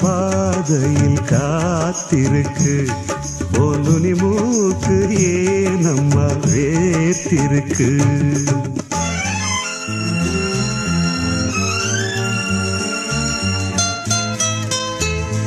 பாதையில் காத்திருக்கு. ஒரு மூக்கு ஏன் நம்ம வேத்திருக்கு?